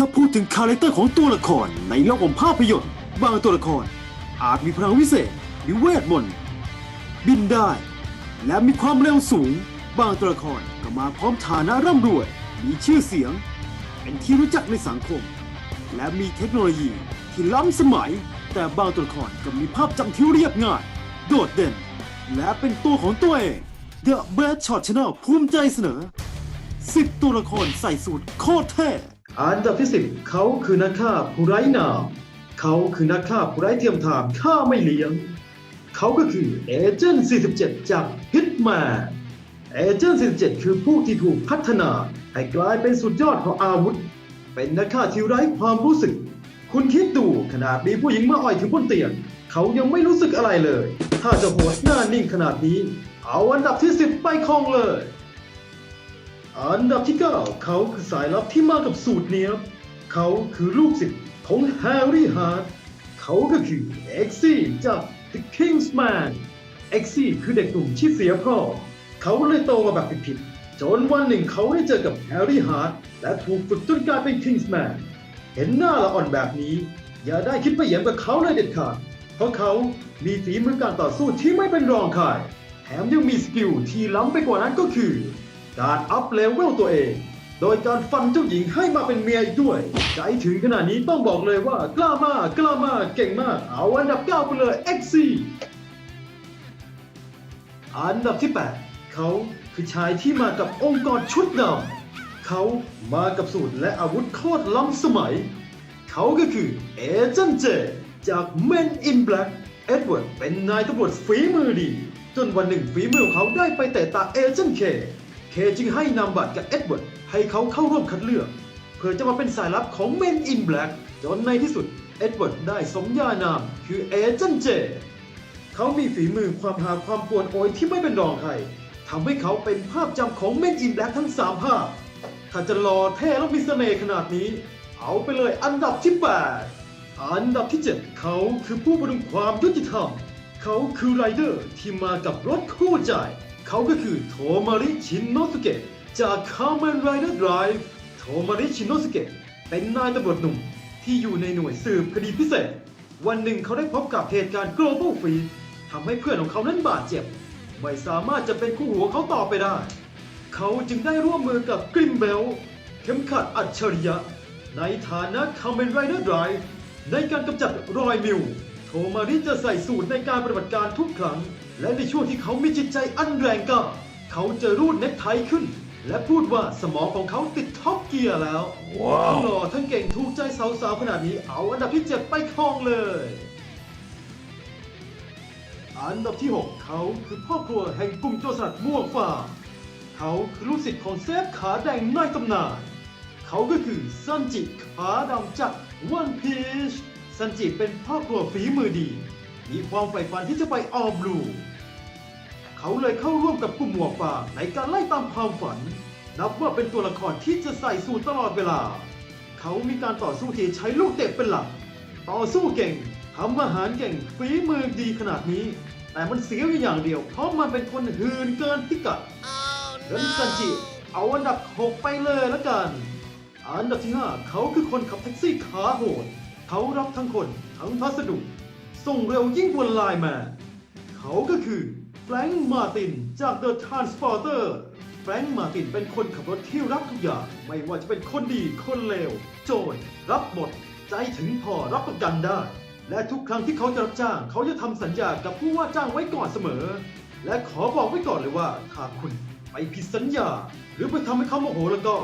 ถ้าพูดถึงคาแรคเตอร์ของตัวละครในโลกของภาพยนตร์ บางตัวละครอาจมีพลังวิเศษหรือเวทมนต์บินได้ และมีความเร็วสูง บางตัวละครก็มาพร้อมฐานะร่ำรวย มีชื่อเสียง เป็นที่รู้จักในสังคม และมีเทคโนโลยีที่ล้ำสมัย แต่บางตัวละครก็มีภาพจำที่เรียบง่าย โดดเด่น และเป็นตัวของตัวเอง The Bad Shot Channel ภูมิใจเสนอ 10 ตัวละครใส่สูตรโคตรเท่ อันดับที่ 10 เขาคือนักฆ่าผู้ไร้นาม เขาคือนักฆ่าผู้ไร้เทียมทานฆ่าไม่เลี้ยง เขาก็คือเอเจนต์47 จากฮิตแมนเอเจนต์47 คือผู้ที่ถูกพัฒนาให้กลายเป็นสุดยอดของอาวุธ เป็นนักฆ่าที่ไร้ความรู้สึก คุณคิดดูขนาดมีผู้หญิงมาอ่อยถึงบนเตียง เขายังไม่รู้สึกอะไรเลย ถ้าจะโหดหน้านิ่งขนาดนี้ เอาอันดับที่ 10 ไปครองเลย อันดับที่ 9 เขาคือสายลับที่มากับสูตรเนี้ยบ เขาคือลูกศิษย์ของแฮร์รี่ฮาร์ดเขาก็คือเอ็กซี่จาก The Kingsman เอ็กซี่คือเด็กหนุ่มที่เสียพ่อ เขาเลยโตมาแบบผิดๆจนวันหนึ่งเขาได้เจอกับแฮร์รี่ฮาร์ดและถูกฝึกจนกลายเป็น Kingsman เห็นหน้าละอ่อนแบบนี้ อย่าได้คิดไปเหยียบกับเขาเลยเด็ดขาด เพราะเขามีฝีมือการต่อสู้ที่ไม่เป็นรองใครแถมยังมีสกิลที่ล้ำไปกว่านั้นก็คือ การอัพเลเวลตัวเอง โดยการฟันเจ้าหญิงให้มาเป็นเมียด้วย ใจถึงขนาดนี้ต้องบอกเลยว่ากล้ามากกล้ามากเก่งมาก เอาอันดับ 9 ไปเลย XC อันดับที่ 8 เขาคือชายที่มากับองค์กรชุดดำเขามากับสูตรและอาวุธโคตรล้ำสมัย เขาก็คือเอเจนต์เจจาก Men in Black เอ็ดเวิร์ดเป็นนายตำรวจฝีมือดี จนวันหนึ่งฝีมือของเขาได้ไปแต่ตาเอเจนต์เค เคจึงให้นามบัตรกับเอ็ดเวิร์ดให้เขาเข้าร่วมคัดเลือก เพื่อจะมาเป็นสายลับของ Men in Black จนในที่สุด เอ็ดเวิร์ดได้สมญานามคือเอเจนต์เจ เขามีฝีมือความหาความกวนโอยที่ไม่เป็นรองใครทำให้เขาเป็นภาพจำของ Men in Black ทั้ง 3 ภาพ ถ้าจะหล่อเท่และมีเสน่ห์ขนาดนี้ เอาไปเลยอันดับที่ 8 อันดับที่ 7 เขาคือผู้บรรลุความยุติธรรม เขาคือไรเดอร์ที่มากับรถคู่ใจ เขาก็คือโทมาริชินโนสุเกะจาก Kamen Rider Drive โทมาริชินโนสุเกะเป็นนายตำรวจหนุ่มที่อยู่ในหน่วยสืบคดีพิเศษ วันหนึ่งเขาได้พบกับเหตุการณ์ Global f r e e ทำให้เพื่อนของเขานั้นบาดเจ็บ ไม่สามารถจะเป็นคู่หัวเขาต่อไปได้ เขาจึงได้ร่วมมือกับกริมเบลเข็มขัดอัจฉริยะ ในฐานะ Kamen Rider Drive ในการกำจัดรอยมิว โทมาริจะใส่สูตรในการปฏิบัติการทุกครั้ง และในช่วงที่เขามีจิตใจอันแรงกล้าเขาจะรูดเน็กไทขึ้น และพูดว่าสมองของเขาติดท็อปเกียร์แล้วว้าวหล่อทั้งเก่งถูกใจสาวๆขนาดนี้เอาอันดับที่7ไปครองเลย อันดับที่ 6 เขาคือพ่อครัวแห่งกลุ่มโจรสลัดม่วงฟ้า เขาคือลูกศิษย์ของเซฟขาแดงในตำนาน เขาก็คือซันจิขาดำจากวันพีช ซันจิเป็นพ่อครัวฝีมือดี มีความใฝ่ฝันที่จะไปออมบลูเขาเลยเข้าร่วมกับกลุ่มหมวกฟางในการไล่ตามความฝัน นับว่าเป็นตัวละครที่จะใส่สูตรตลอดเวลา เขามีการต่อสู้ที่ใช้ลูกเตะเป็นหลัก ต่อสู้เก่งทำอาหารเก่งฝีมือดีขนาดนี้ แต่มันเสียอยู่อย่างเดียว เพราะมันเป็นคนหืนเกินพิกัดเรนซันจิเอาอันดับ 6 ไปเลยละกัน อันดับที่ 5 เขาคือคนขับแท็กซี่ขาโหด เขารับทั้งคนทั้งพัสดุ ส่งเร็วยิ่งกว่าไลน์แมนเขาก็คือแฟรงค์มาตินจาก The Transporter แฟรงค์มาตินเป็นคนขับรถที่รับทุกอย่าง ไม่ว่าจะเป็นคนดีคนเลว โจรรับหมด ใจถึงพอรับประกันได้ และทุกครั้งที่เขาจะรับจ้าง เขาจะทำสัญญากับผู้ว่าจ้างไว้ก่อนเสมอ และขอบอกไว้ก่อนเลยว่าถ้าคุณไปผิดสัญญา หรือไปทำให้เขาโมโหแล้วก็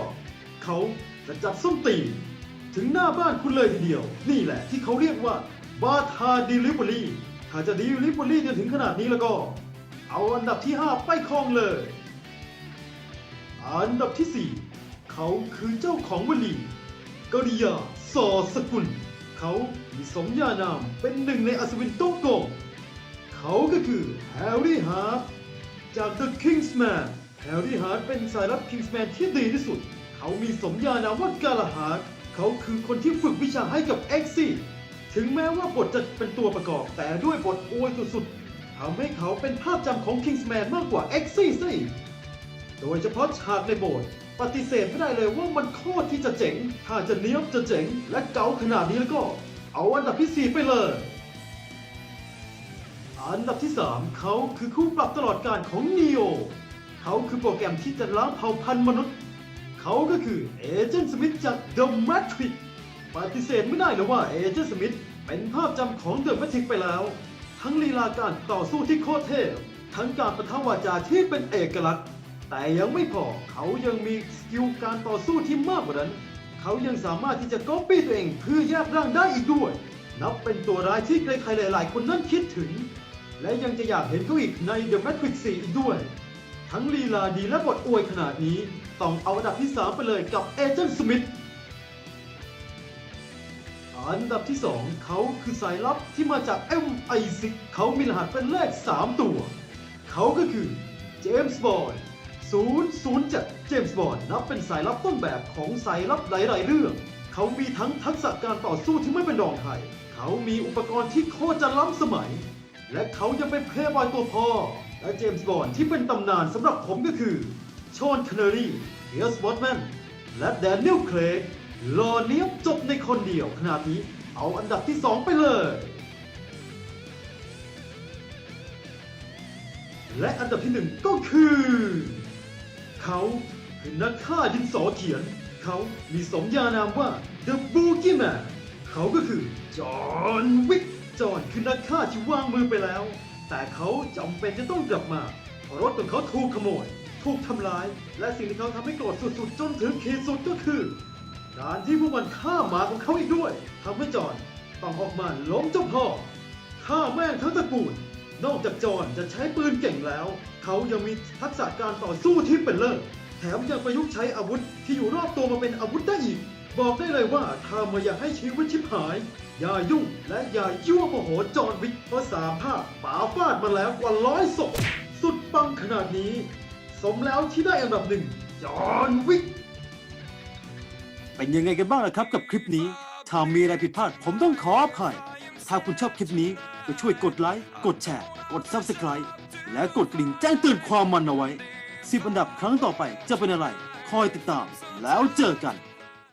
เขาจะจับส้มตี ถึงหน้าบ้านคุณเลยทีเดียว นี่แหละที่เขาเรียกว่าบาทาดิลิเวอรี่ถ้าจะดิลิเวอรี่จนถึงขนาดนี้แล้วก็ เอาอันดับที่ 5 ไปครองเลย อันดับที่ 4 เขาคือเจ้าของวลีกริยาสอสกุล เขามีสมญานามเป็นหนึ่งในอัศวินโต้โกงเขาก็คือแฮร์รี่ฮาร์ดจาก The Kingsman แฮร์รี่ฮาร์ดเป็นสายลับ Kingsman ที่ดีที่สุด เขามีสมญานามว่ากาลาฮาร์ดเขาคือคนที่ฝึกวิชาให้กับเอ็กซี่ถึงแม้ว่าบทจะเป็นตัวประกอบ แต่ด้วยบทอวยสุดๆทำให้เขาเป็นภาพจำของ Kingsman มากกว่าเอ็กซี่ซะอีกโดยเฉพาะฉากในโบสถ์ปฏิเสธไม่ได้เลยว่ามันโคตรที่จะเจ๋ง ถ้าจะเนี้ยบจะเจ๋ง และเก๋าขนาดนี้แล้วก็ เอาอันดับที่ 4 ไปเลย อันดับที่ 3 เขาคือคู่ปรับตลอดการของ Neo เขาคือโปรแกรมที่จะล้างเผ่าพันธุ์มนุษย์ เขาก็คือเอเจนต์สมิธจาก The Matrix ปฏิเสธไม่ได้เลยว่าเอเจนต์สมิธเป็นภาพจำของ The Matrix ไปแล้ว ทั้งลีลาการต่อสู้ที่โคตรเทพทั้งการประทังวาจาที่เป็นเอกลักษณ์ แต่ยังไม่พอเขายังมีสกิลการต่อสู้ที่มากกว่านั้น เขายังสามารถที่จะก๊อปปี้ตัวเองเพื่อแยกร่างได้อีกด้วย นับเป็นตัวร้ายที่ใครๆหลาย ๆ คนนั้นคิดถึง และยังจะอยากเห็นเขาอีกใน The Matrix 4 อีกด้วย ทั้งลีลาดีและบทอวยขนาดนี้ ต้องเอาอันดับที่ 3 ไปเลยกับเอเจนต์สมิธอันดับที่ 2 เขาคือสายลับที่มาจาก MI6 เขามีรหัสเป็นเลข 3 ตัว เขาก็คือเจมส์บอนด์007 เจมส์บอนด์นับเป็นสายลับต้นแบบของสายลับหลาย ๆ เรื่อง เขามีทั้งทักษะการต่อสู้ที่ไม่เป็นรองใคร เขามีอุปกรณ์ที่โคตรจะล้ำสมัย และเขายังเป็นเพลย์บอยตัวพ่อ และเจมส์บอนด์ที่เป็นตำนานสำหรับผมก็คือชอนคเนอรี่เฮียสวอตแมนและแดเนียลเครกหล่อเนี้ยบจบในคนเดียวขนาดนี้เอาอันดับที่ 2 ไปเลย และอันดับที่หนึ่งก็คือ เขาคือนักฆ่าดินสอเขียน เขามีสมญานามว่า The Boogeyman เขาก็คือ จอห์นวิก จอห์นคือนักฆ่าที่วางมือไปแล้ว แต่เขาจำเป็นจะต้องกลับมาเพราะรถของเขาถูกขโมย ถูกทำร้าย และสิ่งที่เขาทำให้โกรธสุดๆ จนถึงขีดสุดก็คือ การที่พวกมันฆ่าหมาของเขาอีกด้วยทำให้จอนต้องออกมาล้มเจ้าพ่อฆ่าแม่งทั้งตระกูลนอกจากจอนจะใช้ปืนเก่งแล้ว เขายังมีทักษะการต่อสู้ที่เป็นเลิศแถมยังประยุกต์ใช้อาวุธที่อยู่รอบตัวมาเป็นอาวุธได้อีก บอกได้เลยว่าถ้ามาอยากให้ชีวิตชิบหาย อย่ายุ่งและอย่ายั่วโมโหจอห์นวิกเพราะสามภาพป่าฟาดมาแล้วกว่าร้อยศพสุดปังขนาดนี้ สมแล้วที่ได้อันดับหนึ่งจอห์นวิกเป็นยังไงกันบ้างล่ะครับกับคลิปนี้ ถ้ามีอะไรผิดพลาดผมต้องขออภัย ถ้าคุณชอบคลิปนี้ก็ช่วยกดไลค์ กดแชร์ กด Subscribe และกดกริ่งแจ้งเตือนความมันเอาไว้ 10 อันดับครั้งต่อไปจะเป็นอะไร คอยติดตามแล้วเจอกัน